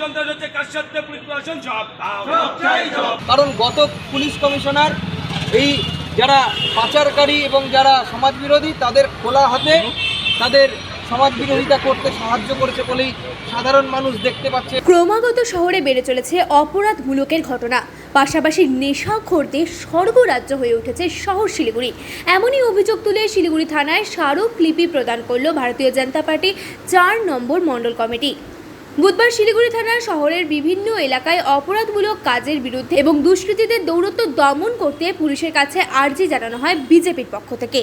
সন্ত্রাস হচ্ছে কার সাথে পুলিশ প্রশাসন। জবাব কারণ গত পুলিশ কমিশনার এই যারা পাচারকারী এবং যারা সমাজ বিরোধী তাদের খোলা হাতে তাদের সমাজ বিরোধিতা করতে সাহায্য করেছে বলেই সাধারণ মানুষ দেখতে পাচ্ছে। ক্রমাগত শহরে বেড়ে চলেছে অপরাধমূলকের ঘটনা। পাশাপাশি নেশা নেশাখোরদের স্বর্গরাজ্য হয়ে উঠেছে শহর শিলিগুড়ি। এমনই অভিযোগ তুলে শিলিগুড়ি থানায় স্মারকলিপি প্রদান করল ভারতীয় জনতা পার্টি চার নম্বর মণ্ডল কমিটি। বুধবার শিলিগুড়ি থানার শহরের বিভিন্ন এলাকায় অপরাধমূলক কাজের বিরুদ্ধে এবং দুষ্কৃতীদের দৌরত্ব দমন করতে পুলিশের কাছে আর্জি জানানো হয় বিজেপির পক্ষ থেকে।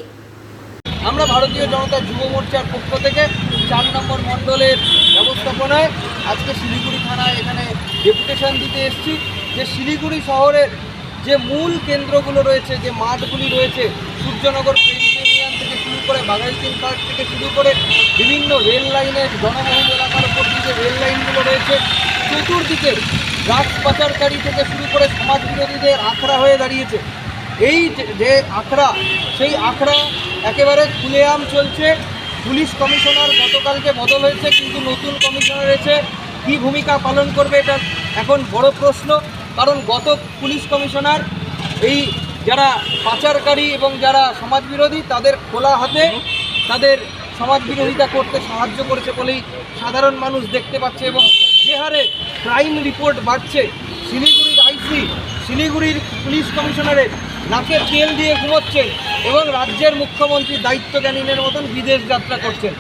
আমরা ভারতীয় জনতা যুব মোর্চার পক্ষ থেকে চার নম্বর মণ্ডলের ব্যবস্থাপনায় আজকে শিলিগুড়ি থানায় এখানে ডেপুটেশন দিতে এসেছি যে শিলিগুড়ি শহরের যে মূল কেন্দ্রগুলো রয়েছে, যে মাঠগুলি রয়েছে, সূর্যনগর থেকে শুরু করে বাঘাইতিন পার্ক থেকে শুরু করে বিভিন্ন রেল লাইনের জনবহুল এলাকার উপর দিয়ে যে রেল লাইনগুলো রয়েছে চতুর্দিকে রাজ পাচারকারী থেকে শুরু করে সমাজ বিরোধীদের আখড়া হয়ে দাঁড়িয়েছে। এই যে- আখড়া, সেই আখড়া একেবারে খুলেআম চলছে। পুলিশ কমিশনার গতকালকে বদল হয়েছে, কিন্তু নতুন কমিশনার এসে কী ভূমিকা পালন করবে এটা এখন বড় প্রশ্ন। কারণ গত পুলিশ কমিশনার, এই যারা পাচারকারী এবং যারা সমাজবিরোধী, তাদের খোলা হাতে তাদের সমাজ বিরোধিতা করতে সাহায্য করেছে বলেই সাধারণ মানুষ দেখতে পাচ্ছে এবং যে হারে ক্রাইম রিপোর্ট বাড়ছে। শিলিগুড়ির আইসি, শিলিগুড়ির পুলিশ কমিশনারের নাকে তেল দিয়ে ঘুমোচ্ছেন এবং রাজ্যের মুখ্যমন্ত্রী দায়িত্বজ্ঞানীনের মতন বিদেশ যাত্রা করছেন।